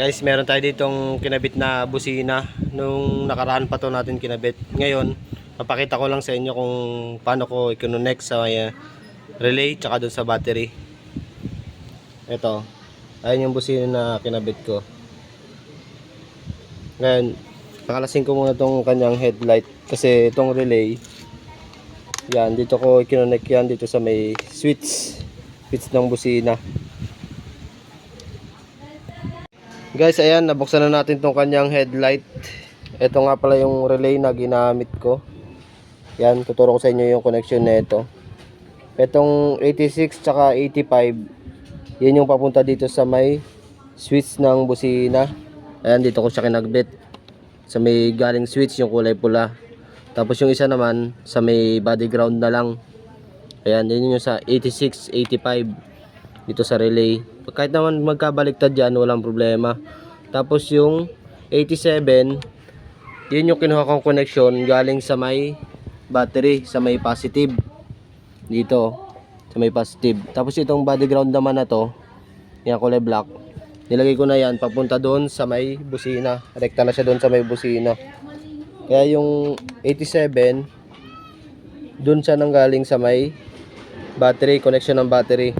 Guys, meron tayo ditong kinabit na busina. Nung nakaraan pa to natin kinabit. Ngayon, papakita ko lang sa inyo kung paano ko i-connect sa uh, relay tsaka dun sa battery. Ito. Ayun yung busina na kinabit ko. Ngayon, nakalasin ko muna tong kanyang headlight kasi itong relay yan, dito ko i-connect yan dito sa may switch switch ng busina Guys, ayan, nabuksan na natin tong kanyang headlight. Ito nga pala yung relay na ginamit ko. Yan, tuturo ko sa inyo yung connection na ito. Itong 86 tsaka 85, yan yung papunta dito sa may switch ng busina. Ayan, dito ko siya kinagbit. Sa may galing switch, yung kulay pula. Tapos yung isa naman, sa may body ground na lang. Ayan, yun yung sa 86, 85 dito sa relay. Kahit naman magkabaliktad yan, walang problema. Tapos yung 87, yun yung kinuha kong connection galing sa may battery, sa may positive. Dito, sa may positive. Tapos itong body ground naman na to, yung kulay black, nilagay ko na yan papunta doon sa may busina. Rekta na siya doon sa may busina. Kaya yung 87, doon siya nanggaling sa may battery, connection ng battery.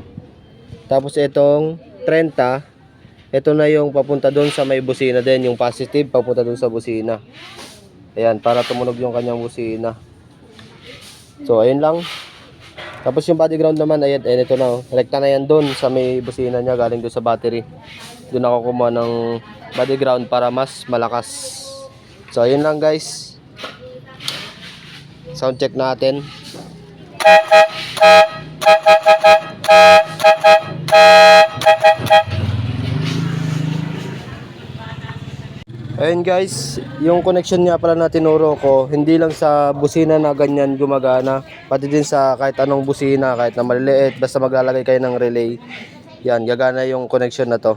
Tapos itong 30, ito na yung papunta doon sa may busina din, yung positive papunta doon sa busina. Ayan, para tumunog yung kanyang busina. So, ayun lang. Tapos yung body ground naman, ayan, ayan ito na. oh. Rekta na yan doon sa may busina niya, galing doon sa battery. Doon ako kumuha ng body ground para mas malakas. So, ayun lang guys. Sound check natin. Ayun guys, yung connection nga pala na tinuro ko, hindi lang sa busina na ganyan gumagana, pati din sa kahit anong busina, kahit na maliliit, basta maglalagay kayo ng relay. Yan, gagana yung connection na to.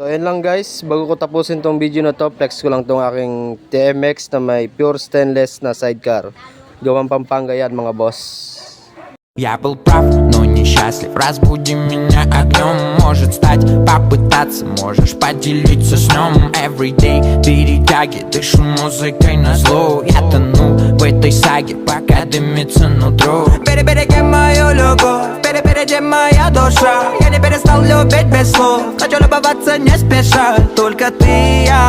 So ayun lang guys, bago ko tapusin tong video na to, flex ko lang tong aking TMX na may pure stainless na sidecar. Gawang Pampanga yan mga boss. Я был прав, но несчастлив Разбуди меня огнем Может стать, попытаться Можешь поделиться сном Everyday перетяги Дышу музыкой на зло Я тону в этой саге dimmi se non trovo Bene bene che ma io loco моя душа Я не перестал любить без слов Хочу любоваться не спеша Только ты и я